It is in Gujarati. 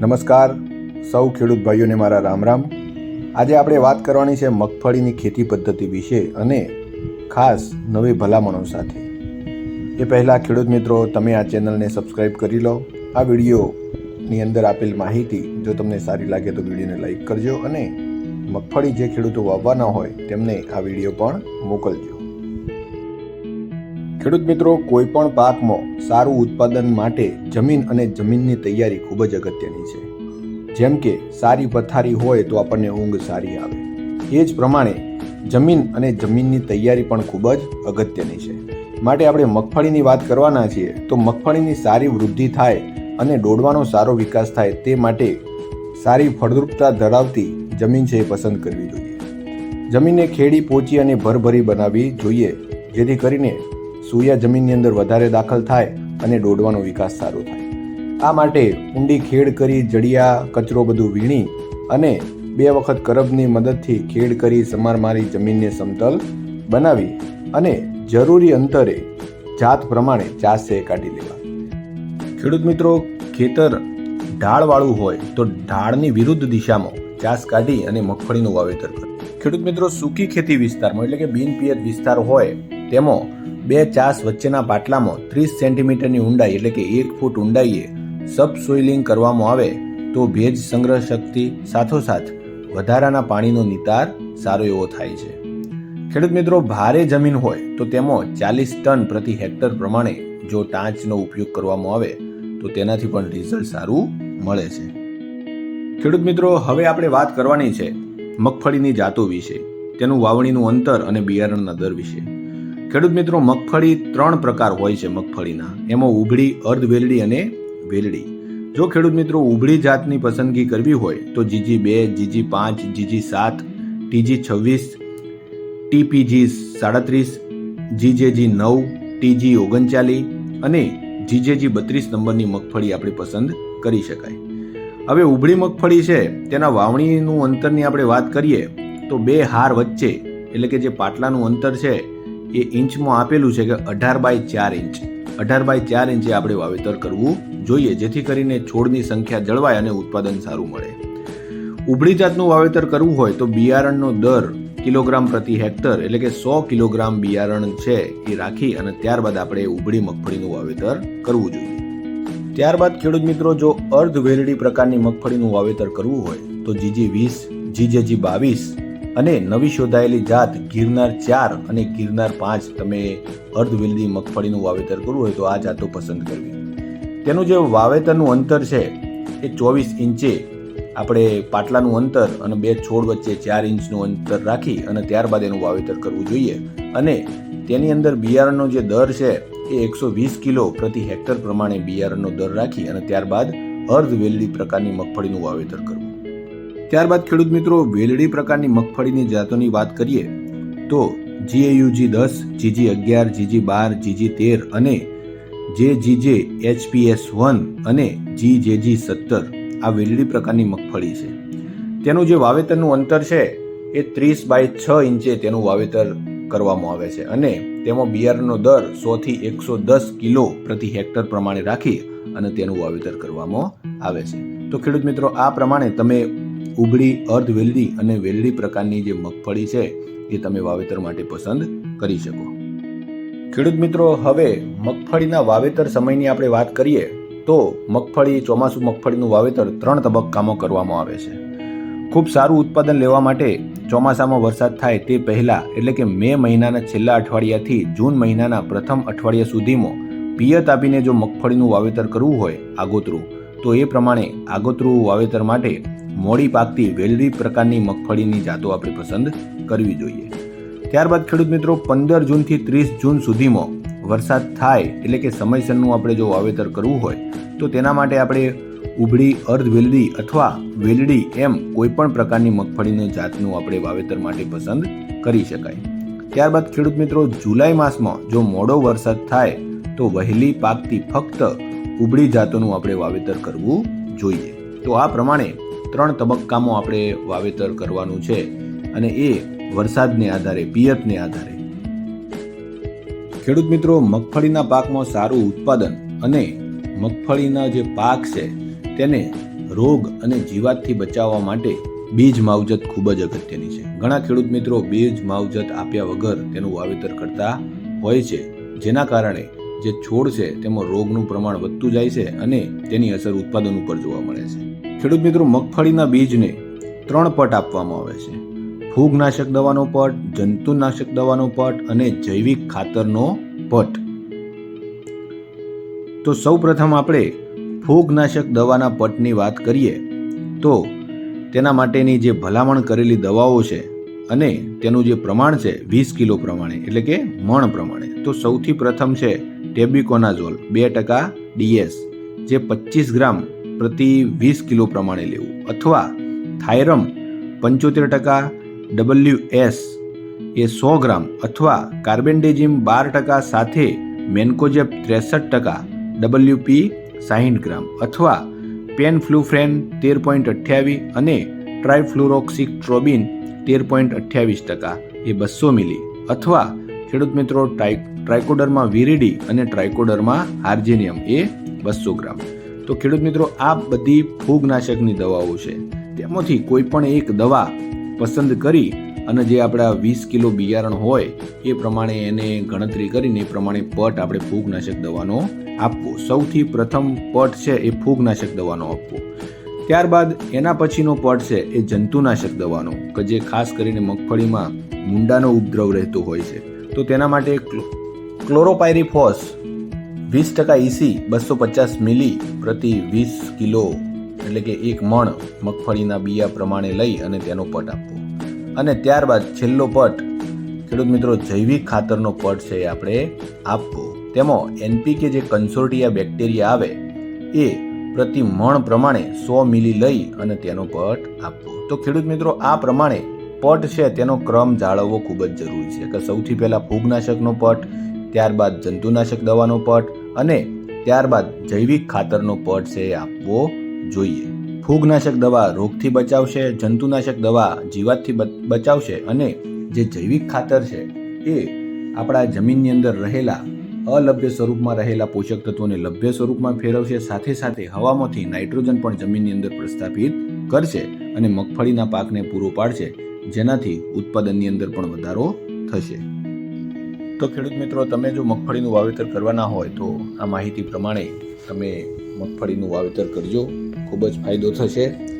નમસ્કાર. સૌ ખેડૂત ભાઈઓને મારા રામ રામ. આજે આપણે વાત કરવાની છે મગફળીની ખેતી પદ્ધતિ વિશે અને ખાસ નવી ભલામણો સાથે. એ પહેલાં ખેડૂત મિત્રો, તમે આ ચેનલને સબસ્ક્રાઈબ કરી લો. આ વિડીયોની અંદર આપેલ માહિતી જો તમને સારી લાગે તો વિડીયોને લાઈક કરજો અને મગફળી જે ખેડૂતો વાવવાના હોય તેમને આ વીડિયો પણ મોકલજો. ખેડૂત મિત્રો, કોઈ પણ પાકમાં સારું ઉત્પાદન માટે જમીન અને જમીનની તૈયારી ખૂબ જ અગત્યની છે. જેમ કે સારી પથારી હોય તો આપણને ઊંઘ સારી આવે. એ જ પ્રમાણે જમીન અને જમીનની તૈયારી પણ ખૂબ જ અગત્યની છે. માટે આપણે મગફળીની વાત કરવાના છીએ, તો મગફળીની સારી વૃદ્ધિ થાય અને દોડવાનો સારો વિકાસ થાય તે માટે સારી ફળદ્રુપતા ધરાવતી જમીન છે એ પસંદ કરવી જોઈએ. જમીનને ખેડી, પોચી અને ભરભરી બનાવવી જોઈએ, જેથી કરીને સૂયા જમીનની અંદર વધારે દાખલ થાય અને દોડવાનો વિકાસ સારો થાય. આ માટે ઊંડી ખેડ કરી, જડિયા, કચરો બધું વીણી અને બે વખત કરબની મદદથી ખેડ કરી સમાર મારી જમીનને સમતલ બનાવી અને જરૂરી અંતરે જાત પ્રમાણે ચાસે કાઢી લેવા. ખેડૂત મિત્રો, ખેતર ઢાળવાળું હોય તો ઢાળની વિરુદ્ધ દિશામાં ચાસ કાઢી અને મગફળીનું વાવેતર કરે. ખેડૂત મિત્રો, સૂકી ખેતી વિસ્તારમાં, એટલે કે બિનપિયત વિસ્તાર હોય, તેમાં બે ચાસ વચ્ચેના પાટલામાં ત્રીસ સેન્ટીમીટરની ઊંડાઈ, એટલે કે એક ફૂટ ઊંડાઈએ સબસોઇલિંગ કરવામાં આવે, તો ભેજ સંગ્રહ શક્તિ સાથોસાથ વધારાના પાણીનો નિતાર સારો એવો થાય છે. ખેડૂત મિત્રો, ભારે જમીન હોય તો તેમાં ચાલીસ ટન પ્રતિ હેક્ટર પ્રમાણે જો ટાંચનો ઉપયોગ કરવામાં આવે, તો તેનાથી પણ રિઝલ્ટ સારું મળે છે. ખેડૂત મિત્રો, હવે આપણે વાત કરવાની છે મગફળીની જાતો વિશે, તેનું વાવણીનું અંતર અને બિયારણના દર વિશે. ખેડૂત મિત્રો, મગફળી ત્રણ પ્રકાર હોય છે મગફળીના. એમાં ઉભળી અર્ધ વેલડી અને વેલડી. જો ખેડૂત મિત્રો ઉભળી જાતની પસંદગી કરવી હોય, તો જીજી બે, જીજી પાંચ, જીજી સાત, ટીજી છવ્વીસ, ટીપીજી સાડત્રીસ, જીજેજી નવ, ટીજી ઓગણચાલીસ અને જીજેજી બત્રીસ નંબરની મગફળી આપણે પસંદ કરી શકાય. હવે ઉભળી મગફળી છે, તેના વાવણીનું અંતરની આપણે વાત કરીએ, તો બે હાર વચ્ચે, એટલે કે જે પાટલાનું અંતર છે એ ઇંચમાં આપેલું છે કે અઢાર બાય ચાર ઇંચ. અઢાર બાય ચાર ઇંચે આપણે વાવેતર કરવું જોઈએ, જેથી કરીને છોડની સંખ્યા જળવાય અને ઉત્પાદન સારું મળે. ઉભળી જાતનું વાવેતર કરવું હોય તો બિયારણનો દર કિલોગ્રામ પ્રતિ હેક્ટર એટલે કે સો કિલોગ્રામ બિયારણ છે એ રાખી અને ત્યારબાદ આપણે ઉભળી મગફળીનું વાવેતર કરવું જોઈએ. ત્યારબાદ ખેડૂત મિત્રો, જો અર્ધ વેલડી પ્રકારની મગફળીનું વાવેતર કરવું હોય તો જીજી વીસ, જીજેજી બાવીસ અને નવી શોધાયેલી જાત ગિરનાર ચાર અને ગિરનાર પાંચ તમે અર્ધવેલડી મગફળીનું વાવેતર કરવું હોય તો આ જાતો પસંદ કરવી. તેનું જે વાવેતરનું અંતર છે એ ચોવીસ ઇંચે આપણે પાટલાનું અંતર અને બે છોડ વચ્ચે ચાર ઇંચનું અંતર રાખી અને ત્યારબાદ એનું વાવેતર કરવું જોઈએ. અને તેની અંદર બિયારણનો જે દર છે એ એકસો વીસ કિલો પ્રતિ હેક્ટર પ્રમાણે બિયારણનો દર રાખી અને ત્યારબાદ અર્ધવેલદી પ્રકારની મગફળીનું વાવેતર કરવું. ત્યારબાદ ખેડૂત મિત્રો, વેલડી પ્રકારની મગફળીની જાતોની વાત કરીએ, તો જીએયુજી દસ, જીજી અગિયાર, જીજી બાર, જીજી તેર અને જે જીજે એચપીએસ વન અને જી જેજી સત્તર આ વેલડી પ્રકારની મગફળી છે. તેનું જે વાવેતરનું અંતર છે એ ત્રીસ બાય છ ઇંચે તેનું વાવેતર કરવામાં આવે છે અને તેમાં બિયારણનો દર સોથી એકસો દસ કિલો પ્રતિ હેક્ટર પ્રમાણે રાખી અને તેનું વાવેતર કરવામાં આવે છે. તો ખેડૂત મિત્રો, આ પ્રમાણે તમે ઉબળી, અર્ધ વેલડી અને વેલડી પ્રકારની જે મગફળી છે, એ તમે વાવેતર માટે પસંદ કરી શકો. ખેડૂત મિત્રો, હવે મગફળીના વાવેતર સમયની આપણે વાત કરીએ, તો મગફળી, ચોમાસું મગફળીનું વાવેતર ત્રણ તબક્કામાં કરવામાં આવે છે. ખૂબ સારું ઉત્પાદન લેવા માટે ચોમાસામાં વરસાદ થાય તે પહેલાં, એટલે કે મે મહિનાના છેલ્લા અઠવાડિયાથી જૂન મહિનાના પ્રથમ અઠવાડિયા સુધીમાં પિયત આપીને જો મગફળીનું વાવેતર કરવું હોય આગોતરું, તો એ પ્રમાણે આગોતરું વાવેતર માટે મોડી પાકતી વેલડી પ્રકારની મગફળીની જાતો આપણે પસંદ કરવી જોઈએ. ત્યારબાદ ખેડૂત મિત્રો, પંદર જૂનથી ત્રીસ જૂન સુધીમાં વરસાદ થાય એટલે કે સમયસરનું આપણે જો વાવેતર કરવું હોય, તો તેના માટે આપણે ઉભળી અર્ધ વેલડી અથવા વેલડી એમ કોઈ પણ પ્રકારની મગફળીની જાતનું આપણે વાવેતર માટે પસંદ કરી શકાય. ત્યારબાદ ખેડૂત મિત્રો, જુલાઈ માસમાં જો મોડો વરસાદ થાય, તો વહેલી પાકતી ફક્ત ઉબળી જાતોનું આપણે વાવેતર કરવું જોઈએ. તો આ પ્રમાણે ત્રણ તબક્કામાં આપણે વાવેતર કરવાનું છે અને એ વરસાદને આધારે, પિયતને આધારે. ખેડૂત મિત્રો, મગફળીના પાકમાં સારું ઉત્પાદન અને મગફળીના જે પાક છે, તેને રોગ અને જીવાતથી બચાવવા માટે બીજ માવજત ખૂબ જ અગત્યની છે. ઘણા ખેડૂત મિત્રો બીજ માવજત આપ્યા વગર તેનું વાવેતર કરતા હોય છે, જેના કારણે જે છોડ છે, તેમાં રોગનું પ્રમાણ વધતું જાય છે અને તેની અસર ઉત્પાદન ઉપર જોવા મળે છે. ખેડૂત મિત્રો, મગફળીના બીજને ત્રણ પટ આપવામાં આવે છે. ફૂગનાશક દવાનો પટ, જંતુનાશક દવાનો પટ અને જૈવિક ખાતરનો પટ. તો સૌ પ્રથમ આપણે ફૂગનાશક દવાના પટની વાત કરીએ, તો તેના માટેની જે ભલામણ કરેલી દવાઓ છે અને તેનું જે પ્રમાણ છે વીસ કિલો પ્રમાણે, એટલે કે મણ પ્રમાણે. તો સૌથી પ્રથમ છે ટેબિકોનાઝોલ, બે ટકા ડીએસ જે પચીસ ગ્રામ પ્રતિ વીસ કિલો પ્રમાણે લેવું. અથવા થાયરમ પંચોતેર ટકા, ડબલ્યુ એસ એ સો ગ્રામ અથવા કાર્બેન્ડેજિમ બાર ટકા સાથે મેન્કોજેબ ત્રેસઠ ટકા, ડબલ્યુપી સાહીઠ ગ્રામ અથવા પેન ફ્લુફ્રેન તેર પોઈન્ટ અઠ્યાવીસ અને ટ્રાયફ્લુરોક્સિક ટ્રોબિન તેર પોઈન્ટ અઠ્યાવીસ ટકા એ બસો મિલી અથવા ખેડૂત મિત્રો, ટ્રાય, ટ્રાયકોડરમાં વિરીડી અને ટ્રાયકોડરમાં હાર્જેનિયમ એ બસો ગ્રામ. તો ખેડૂત મિત્રો, આ બધી ફૂગનાશકની દવાઓ છે. તેમાંથી કોઈ પણ એક દવા પસંદ કરી અને જે આપણા વીસ કિલો બિયારણ હોય, એ પ્રમાણે એને ગણતરી કરીને એ પ્રમાણે પટ આપણે ફૂગનાશક દવાનો આપવો. સૌથી પ્રથમ પટ છે એ ફૂગનાશક દવાનો આપવો. ત્યારબાદ એના પછીનો પટ છે એ જંતુનાશક દવાનો, કે જે ખાસ કરીને મગફળીમાં મુંડાનો ઉપદ્રવ રહેતો હોય છે. તો તેના માટે ક્લો- ક્લોરોપાયરીફોસ વીસ ટકા ઈસી બસો પચાસ મિલી પ્રતિ વીસ કિલો, એટલે કે એક મણ મગફળીના બિયા પ્રમાણે લઈ અને તેનો પટ આપવો. અને ત્યારબાદ છેલ્લો પટ, ખેડૂત મિત્રો, જૈવિક ખાતરનો પટ છે એ આપણે આપવો. તેમાં એનપીકે જે કન્સોર્ટિયા બેક્ટેરિયા આવે, એ પ્રતિ મણ પ્રમાણે સો મિલી લઈ અને તેનો પટ આપવો. તો ખેડૂત મિત્રો, આ પ્રમાણે પટ છે, તેનો ક્રમ જાળવવો ખૂબ જ જરૂરી છે. કે સૌથી પહેલાં ફૂગનાશકનો પટ ત્યારબાદ જંતુનાશક દવાનો પટ અને ત્યારબાદ જૈવિક ખાતરનો પટ છે આપવો જોઈએ. ફૂગનાશક દવા રોગથી બચાવશે, જંતુનાશક દવા જીવાતથી બચાવશે અને જે જૈવિક ખાતર છે એ આપણા જમીનની અંદર રહેલા અલભ્ય સ્વરૂપમાં રહેલા પોષક તત્વોને લભ્ય સ્વરૂપમાં ફેરવશે, સાથે સાથે હવામાંથી નાઇટ્રોજન પણ જમીનની અંદર પ્રસ્થાપિત કરશે અને મગફળીના પાકને પૂરો પાડશે, જેનાથી ઉત્પાદનની અંદર પણ વધારો થશે. તો ખેડૂત મિત્રો, તમે જો મગફળીનું વાવેતર કરવાના હોય તો આ માહિતી પ્રમાણે તમે મગફળીનું વાવેતર કરજો. ખૂબ જ ફાયદો થશે.